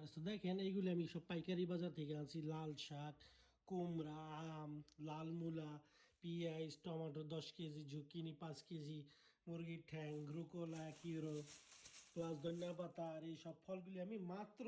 Viewers দেখেন এইগুলি আমি সব পাইকারি বাজার থেকে আনছি। লাল শাক, কুমড়া, আম, লাল মূলা, পেঁয়াজ, টমেটো, দশ কেজি, ঝুঁকিনি, পাঁচ কেজি মুরগির ঠ্যাং, রুকোলা এক ইউরো প্লাস ধনিয়া পাতা আর এই সব ফলগুলি আমি মাত্র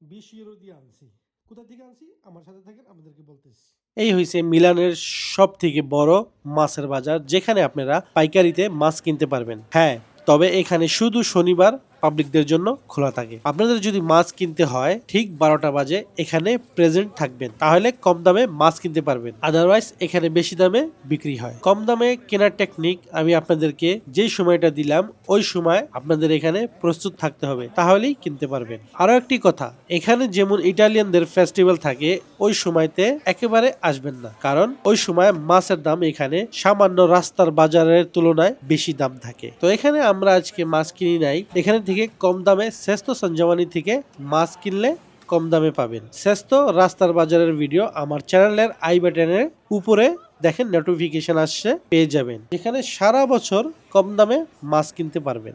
বিশ ইউরো দিয়ে আনছি। কোথা থেকে আনছি? আমার সাথে থাকেন, আপনাদেরকে বলতেছি। এই হয়েছে মিলানের সব থেকে বড় মাছের বাজার, যেখানে আপনারা পাইকারিতে মাছ কিনতে পারবেন। হ্যাঁ তবে এখানে শুধু শনিবার পাবলিকদের জন্য খোলা থাকে। আপনাদের যদি মাছ কিনতে হয়, ঠিক বারোটা বাজে, এখানে প্রেজেন্ট থাকবেন। তাহলে কম দামে মাছ কিনতে পারবেন। আদারওয়াইজ এখানে বেশি দামে বিক্রি হয়। কম দামে কেনার টেকনিক আমি আপনাদেরকে যে সময়টা দিলাম, ওই সময় আপনাদের এখানে প্রস্তুত থাকতে হবে। তাহলেই কিনতে পারবেন। আরও একটি কথা, এখানে যেমন ইটালিয়ানদের ফেস্টিভ্যাল থাকে, ওই সময়তে একেবারে আসবেন না। কারণ ওই সময় মাছের দাম এখানে সামান্য রাস্তার বাজারের তুলনায় বেশি দাম থাকে। তো এখানে আমরা আজকে মাছ কিনি নাই। এখানে থেকে কম দামে শ্রেষ্ঠ সঞ্জমানি থেকে মাছ কিনলে কম দামে পাবেন। শ্রেষ্ঠ রাস্তার বাজারের ভিডিও আমার চ্যানেলের আই বাটনের উপরে দেখেন নোটিফিকেশন আসছে, পেয়ে যাবেন। এখানে সারা বছর কম দামে মাছ কিনতে পারবেন।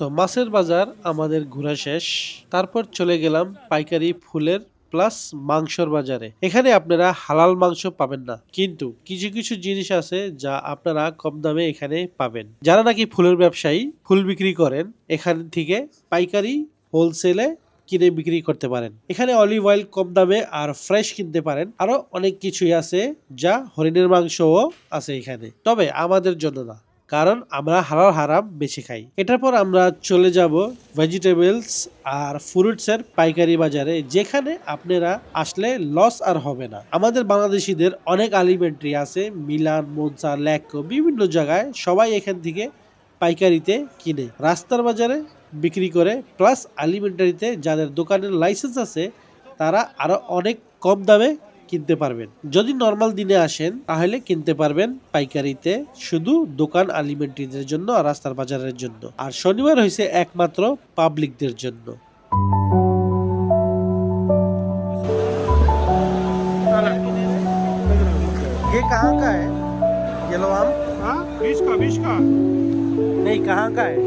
তো মাছের বাজার আমাদের ঘোরা শেষ। তারপর চলে গেলাম পাইকারি ফুলের প্লাস মাংসর বাজারে। এখানে আপনারা হালাল মাংস পাবেন না। কিন্তু কিছু কিছু জিনিস আছে যা আপনারা কম দামে এখানে পাবেন। যারা নাকি ফুলের ব্যবসায়ী, ফুল বিক্রি করেন, এখান থেকে পাইকারি হোলসেলে কিনে বিক্রি করতে পারেন। এখানে অলিভ অয়েল কম দামে আর ফ্রেশ কিনতে পারেন। আরও অনেক কিছুই আছে যা হরিণের মাংসও আছে এখানে। তবে আমাদের জন্য না। কারণ আমরা হালাল হারাম বেছে খাই। এটার পর আমরা চলে যাব ভেজিটেবলস আর ফ্রুটসের পাইকারি বাজারে, যেখানে আপনারা আসলে লস আর হবে না। আমাদের বাংলাদেশিদের অনেক আলিমেন্ট্রি আছে, মিলান, মোনসা, ল্যাকো, বিভিন্ন জায়গায় সবাই এখান থেকে পাইকারিতে কিনে। রাস্তার বাজারে বিক্রি করে প্লাস আলিমেন্টারিতে যাদের দোকানের লাইসেন্স আছে, তারা আরও অনেক কম দামে কিনতে পারবেন যদি নর্মাল দিনে আসেন তাহলে কিনতে পারবেন পাইকারিতে শুধু দোকান আলিমেন্টারিদের জন্য আর রাস্তার বাজারের জন্য আর শনিবার হয়েছে একমাত্র পাবলিকদের জন্য ये कहाँ का है येलो आम Ah, Visca, visca. नहीं कहाँ का है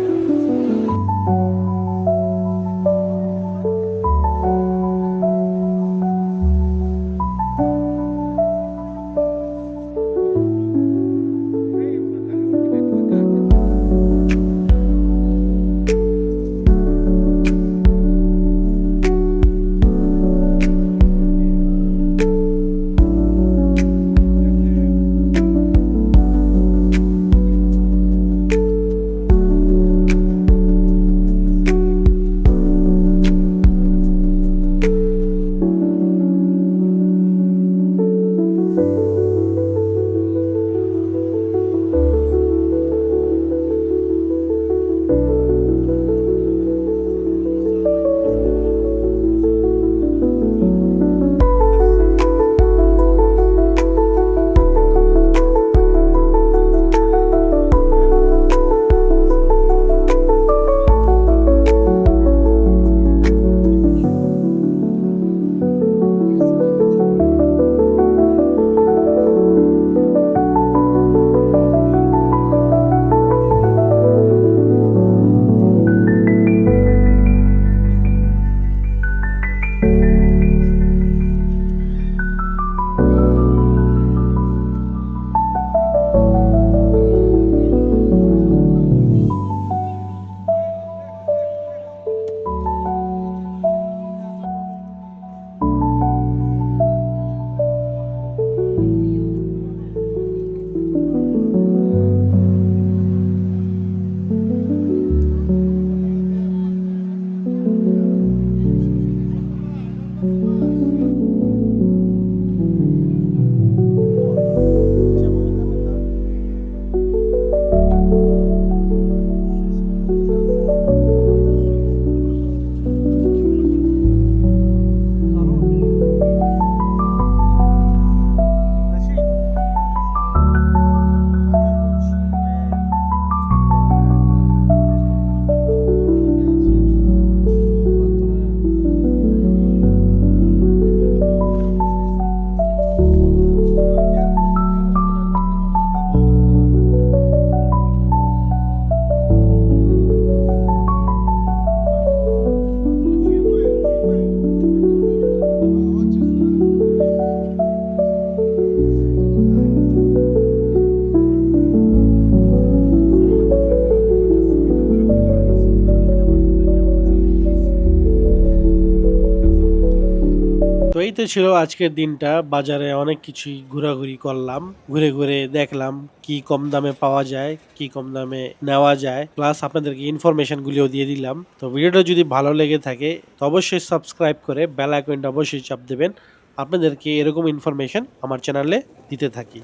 তো ছিল আজকের দিনটা। বাজারে অনেক কিছুই ঘোরাঘুরি করলাম। ঘুরে ঘুরে দেখলাম কি কম দামে পাওয়া যায়, কি কম দামে নেওয়া যায়। প্লাস আপনাদেরকে ইনফরমেশন গুলিও দিয়ে দিলাম। তো ভিডিওটা যদি ভালো লেগে থাকে, তো অবশ্যই সাবস্ক্রাইব করে বেল আইকনটা অবশ্যই চাপ দেবেন। আপনাদেরকে এরকম ইনফরমেশন আমার চ্যানেলে দিতে থাকি।